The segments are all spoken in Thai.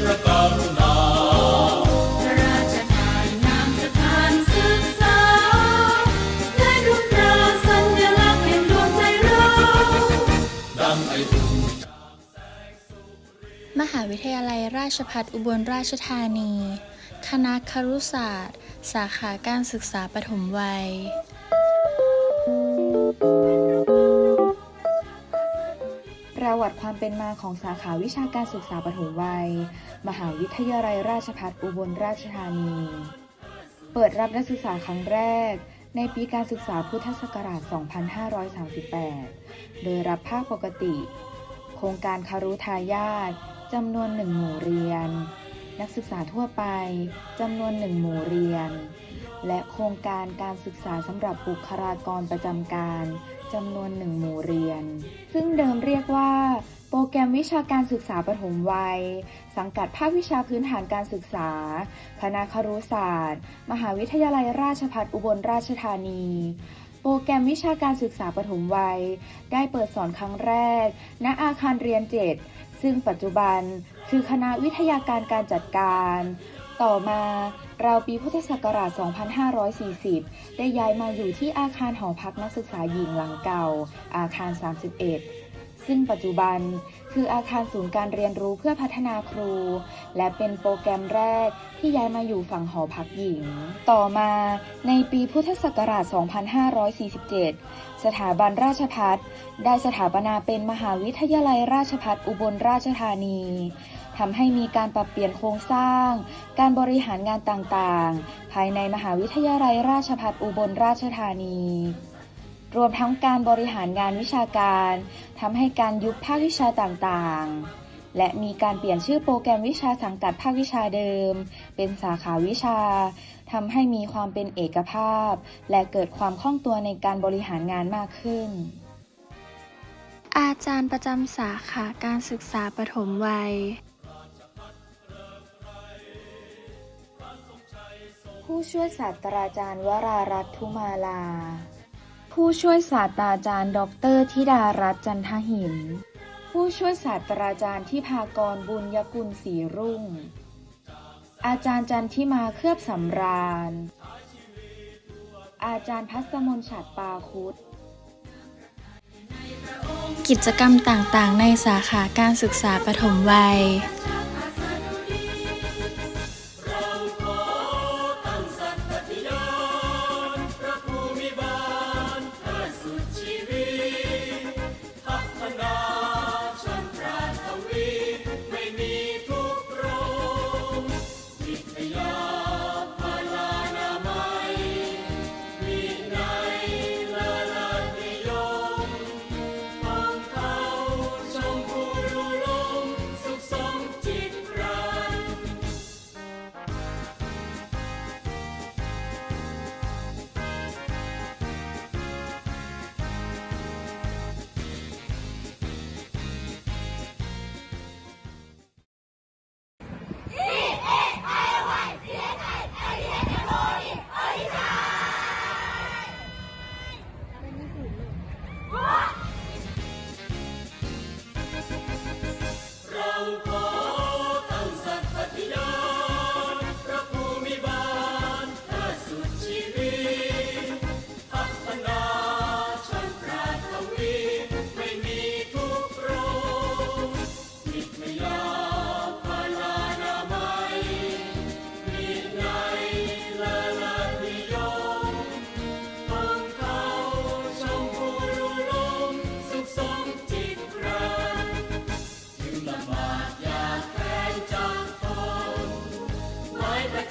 พระกรุณาพระราชทานนามสถานศึกษา และรุ่งราสัญลักษณ์แห่งดวงใจเราดังไออุ่นมหาวิทยาลัยราชภัฏอุบลราชธานี คณะครุศาสตร์ สาขาการศึกษาปฐมวัย วัติความเป็นมาของสาขาวิชาการศึกษาปฐมวัย มหาวิทยาลัยราชภัฏอุบลราชธานี เปิดรับนักศึกษาครั้งแรก ในปีการศึกษาพุทธศักราช 2538 โดยรับภาคปกติ โครงการคารุทายาทจำนวนหนึ่งหมู่เรียน นักศึกษาทั่วไปจำนวนหนึ่งหมู่เรียน และโครงการการศึกษาสำหรับบุคลากรประจำการ จำนวนหนึ่งหมู่เรียน ซึ่งเดิมเรียกว่า โปรแกรมวิชาการศึกษาปฐมวัย สังกัดภาควิชาพื้นฐานการศึกษา คณะครุศาสตร์ มหาวิทยาลัยราชภัฏอุบลราชธานีโปรแกรมวิชาการศึกษาปฐมวัย ได้เปิดสอนครั้งแรก ณ อาคารเรียน 7 ซึ่งปัจจุบันคือคณะวิทยาการการจัดการ ต่อมา ราวปีพุทธศักราช 2540 ได้ย้ายมาอยู่ที่อาคารหอพักนักศึกษาหญิงหลังเก่า อาคาร 31 ซึ่งปัจจุบันคืออาคารศูนย์การเรียนรู้เพื่อพัฒนาครู และเป็นโปรแกรมแรกที่ย้ายมาอยู่ฝั่งหอพักหญิง ต่อมาในปีพุทธศักราช 2547 สถาบันราชพัฒได้สถาปนาเป็นมหาวิทยาลัยราชพัฒอุบลราชธานี ทำให้มีการปรับเปลี่ยนโครงสร้าง การบริหารงานต่างๆ ภายในมหาวิทยาลัยราชพัฒอุบลราชธานี รวมทั้งการบริหารงานวิชาการทำให้การยุบภาควิชาต่างๆและมีการเปลี่ยนชื่อโปรแกรมวิชาสังกัดภาควิชาเดิม เป็นสาขาวิชาทำให้มีความเป็นเอกภาพ และเกิดความคล่องตัวในการบริหารงานมากขึ้น อาจารย์ประจำสาขาการศึกษาปฐมวัย ช่วยศาสตราจารย์วรารัตน์ทุมาลา ผู้ช่วยศาสตราจารย์ ดรธิดารัตน์จันทหิน ผู้ช่วยศาสตราจารย์ที่พากรบุญยกุลศรีรุ่ง อาจารย์จันทิมาเคลือบสำราญ อาจารย์พัสมนฉัดปาคุดกิจกรรมต่างๆ ในสาขาการศึกษาปฐมวัย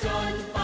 จนปั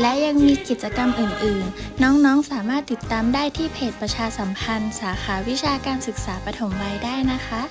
และยังมีกิจกรรมอื่น ๆ น้อง ๆ สามารถติดตามได้ที่เพจประชาสัมพันธ์ สาขาวิชาการศึกษาปฐมวัยได้นะคะ